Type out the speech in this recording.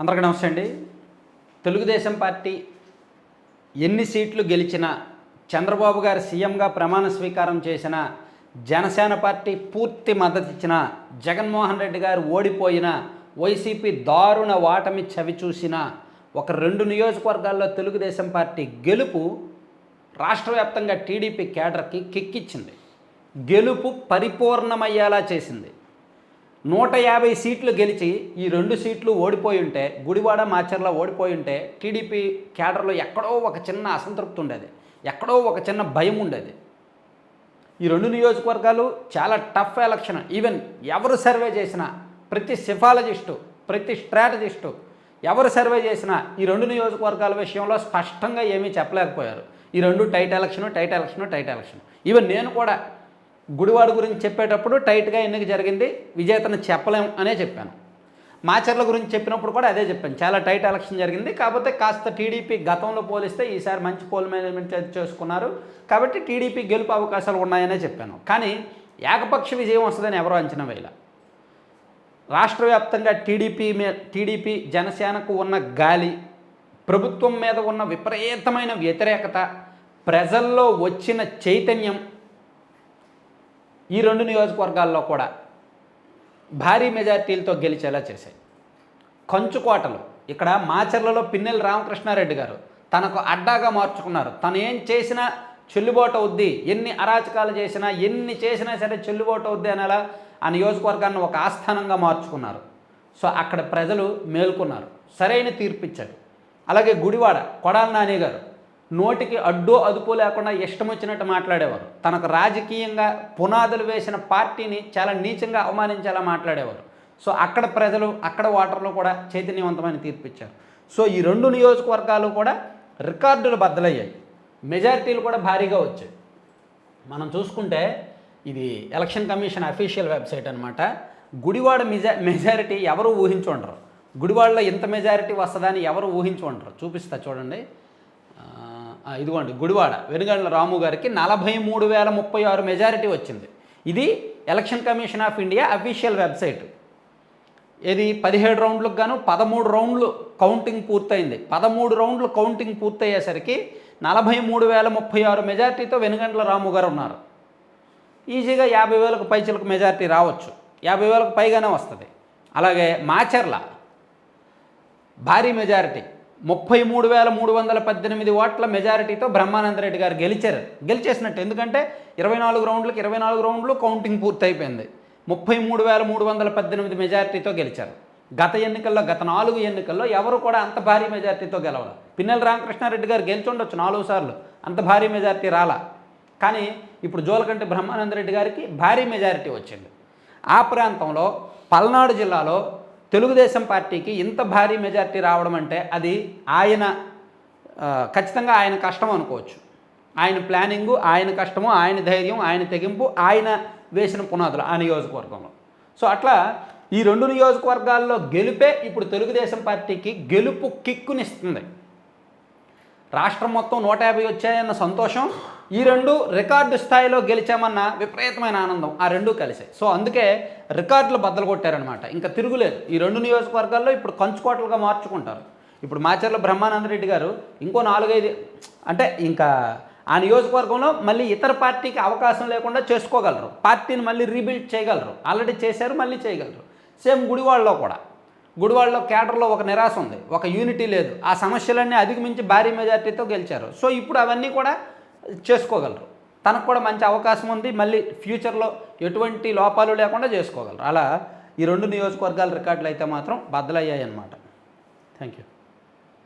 అందరికీ నమస్తే అండి. తెలుగుదేశం పార్టీ ఎన్ని సీట్లు గెలిచినా చంద్రబాబు గారు సీఎంగా ప్రమాణ స్వీకారం చేసిన జనసేన పార్టీ పూర్తి మద్దతు ఇచ్చిన జగన్మోహన్ రెడ్డి గారు ఓడిపోయిన వైసీపీ దారుణ వాటమి చవి చూసిన ఒక రెండు నియోజకవర్గాల్లో తెలుగుదేశం పార్టీ గెలుపు రాష్ట్ర వ్యాప్తంగా టీడీపీ కేడర్కి కిక్కిచ్చింది. గెలుపు పరిపూర్ణమయ్యేలా చేసింది. నూట యాభై సీట్లు గెలిచి ఈ రెండు సీట్లు ఓడిపోయి ఉంటే గుడివాడ మాచర్ల ఓడిపోయి ఉంటే టీడీపీ క్యాడర్లో ఎక్కడో ఒక చిన్న అసంతృప్తి ఉండేది. ఎక్కడో ఒక చిన్న భయం ఉండేది. ఈ రెండు నియోజకవర్గాలు చాలా టఫ్ ఎలక్షన్ ఈవెన్ ఎవరు సర్వే చేసినా ప్రతి సిఫాలజిస్టు ప్రతి స్ట్రాటజిస్టు ఎవరు సర్వే చేసినా ఈ రెండు నియోజకవర్గాల విషయంలో స్పష్టంగా ఏమీ చెప్పలేకపోయారు. ఈ రెండు tight election tight election tight election even నేను కూడా గుడివాడ గురించి చెప్పేటప్పుడు టైట్గా ఎన్నిక జరిగింది? విజేతను చెప్పలేం అనే చెప్పాను. మాచర్ల గురించి చెప్పినప్పుడు కూడా అదే చెప్పాను. చాలా టైట్ ఎలక్షన్ జరిగింది. కాకపోతే కాస్త టీడీపీ గతంలో పోలిస్తే ఈసారి మంచి పోల్ మేనేజ్మెంట్ చేసుకున్నారు. కాబట్టి టీడీపీ గెలుపు అవకాశాలు ఉన్నాయనే చెప్పాను. కానీ ఏకపక్ష విజయం వస్తుందని ఎవరో అంచనా వేయలే. రాష్ట్ర వ్యాప్తంగా టీడీపీ మీద టీడీపీ జనసేనకు ఉన్న గాలి ప్రభుత్వం మీద ఉన్న విపరీతమైన వ్యతిరేకత ప్రజల్లో వచ్చిన చైతన్యం ఈ రెండు నియోజకవర్గాల్లో కూడా భారీ మెజార్టీలతో గెలిచేలా చేశాయి. కంచుకోటలు ఇక్కడ మాచర్లలో పిన్నెల రామకృష్ణారెడ్డి గారు తనకు అడ్డాగా మార్చుకున్నారు. తను ఏం చేసినా చెల్లుబాటు అవుద్ది ఎన్ని అరాచకాలు చేసినా ఎన్ని చేసినా సరే చెల్లుబాటు అవుద్ది అనేలా ఆ నియోజకవర్గాన్ని ఒక ఆస్థానంగా మార్చుకున్నారు. సో అక్కడ ప్రజలు మేల్కొన్నారు. సరైన తీర్పు ఇచ్చారు అలాగే గుడివాడ కొడాల నాని గారు నోటికి అడ్డు అదుపు లేకుండా ఇష్టం వచ్చినట్టు మాట్లాడేవారు. తనకు రాజకీయంగా పునాదులు వేసిన పార్టీని చాలా నీచంగా అవమానించేలా మాట్లాడేవారు. సో అక్కడ ప్రజలు అక్కడ ఓటర్లు కూడా చైతన్యవంతమైన తీర్పిచ్చారు. సో ఈ రెండు నియోజకవర్గాలు కూడా రికార్డులు బద్దలయ్యాయి. మెజారిటీలు కూడా భారీగా వచ్చాయి. మనం చూసుకుంటే ఇది ఎలక్షన్ కమిషన్ అఫీషియల్ వెబ్సైట్ అనమాట గుడివాడ మెజా మెజారిటీ ఎవరు ఊహించుండరు. గుడివాడలో ఇంత మెజారిటీ వస్తుందని ఎవరు ఊహించుండరు. చూపిస్తా చూడండి. ఇదిగోండి గుడివాడ వెనుగండ్ల రాము గారికి నలభై మూడు వేల ముప్పై ఆరు మెజారిటీ వచ్చింది. ఇది election commission of India official website. ఇది పదిహేడు రౌండ్లకు గాను పదమూడు రౌండ్లు కౌంటింగ్ పూర్తయింది. పదమూడు రౌండ్లు కౌంటింగ్ పూర్తయ్యేసరికి నలభై మూడు వేల ముప్పై ఆరు మెజార్టీతో వెనుగండ్ల రాము గారు ఉన్నారు. ఈజీగా యాభై వేలకు పైచలకు మెజార్టీ రావచ్చు. యాభై వేలకు పైగానే వస్తుంది. అలాగే మాచర్ల భారీ మెజారిటీ. ముప్పై మూడు వేల మూడు వందల పద్దెనిమిది ఓట్ల మెజారిటీతో బ్రహ్మానంద రెడ్డి గారు గెలిచారు. గెలిచేసినట్టు. ఎందుకంటే ఇరవై నాలుగు రౌండ్లకు ఇరవై నాలుగు రౌండ్లు కౌంటింగ్ పూర్తయిపోయింది. ముప్పై మూడు వేల మూడు వందల పద్దెనిమిది మెజారిటీతో గెలిచారు. గత ఎన్నికల్లో గత నాలుగు ఎన్నికల్లో ఎవరు కూడా అంత భారీ మెజారిటీతో గెలవరు పిన్నెల రామకృష్ణారెడ్డి గారు గెలిచుండొచ్చు నాలుగు సార్లు. అంత భారీ మెజారిటీ రాలా. కానీ ఇప్పుడు జోలకంటి బ్రహ్మానంద రెడ్డి గారికి భారీ మెజారిటీ వచ్చింది. ఆ ప్రాంతంలో పల్నాడు జిల్లాలో తెలుగుదేశం పార్టీకి ఇంత భారీ మెజారిటీ రావడం అంటే అది ఆయన ఖచ్చితంగా ఆయన కష్టం అనుకోవచ్చు. ఆయన ప్లానింగు ఆయన కష్టము ఆయన ధైర్యం ఆయన తెగింపు ఆయన వేసిన పునాదులు ఆ నియోజకవర్గంలో. సో అట్లా ఈ రెండు నియోజకవర్గాల్లో గెలుపే ఇప్పుడు తెలుగుదేశం పార్టీకి గెలుపు కిక్కునిస్తుంది. రాష్ట్రం మొత్తం నూట యాభై వచ్చాయన్న సంతోషం. ఈ రెండు రికార్డు స్థాయిలో గెలిచామన్న విపరీతమైన ఆనందం. ఆ రెండు కలిసాయి సో అందుకే రికార్డులు బద్దలు కొట్టారనమాట ఇంకా తిరుగులేదు. ఈ రెండు నియోజకవర్గాల్లో ఇప్పుడు కంచుకోటలుగా మార్చుకుంటారు. ఇప్పుడు మాచర్ల బ్రహ్మానంద రెడ్డి గారు ఇంకో నాలుగైదు అంటే ఇంకా ఆ నియోజకవర్గంలో మళ్ళీ ఇతర పార్టీకి అవకాశం లేకుండా చేసుకోగలరు. పార్టీని మళ్ళీ రీబిల్డ్ చేయగలరు. ఆల్రెడీ చేశారు మళ్ళీ చేయగలరు. సేమ్ గుడివాడలో కూడా. గుడివాడలో కేడర్లో ఒక నిరాశ ఉంది. ఒక యూనిటీ లేదు. ఆ సమస్యలన్నీ అధిగమించి భారీ మెజార్టీతో గెలిచారు. సో ఇప్పుడు అవన్నీ కూడా చేసుకోగలరు. తనకు కూడా మంచి అవకాశం ఉంది. మళ్ళీ ఫ్యూచర్లో ఎటువంటి లోపాలు లేకుండా చేసుకోగలరు. అలా ఈ రెండు నియోజకవర్గాల రికార్డులు అయితే మాత్రం బద్దలయ్యాయి అన్నమాట థ్యాంక్ యూ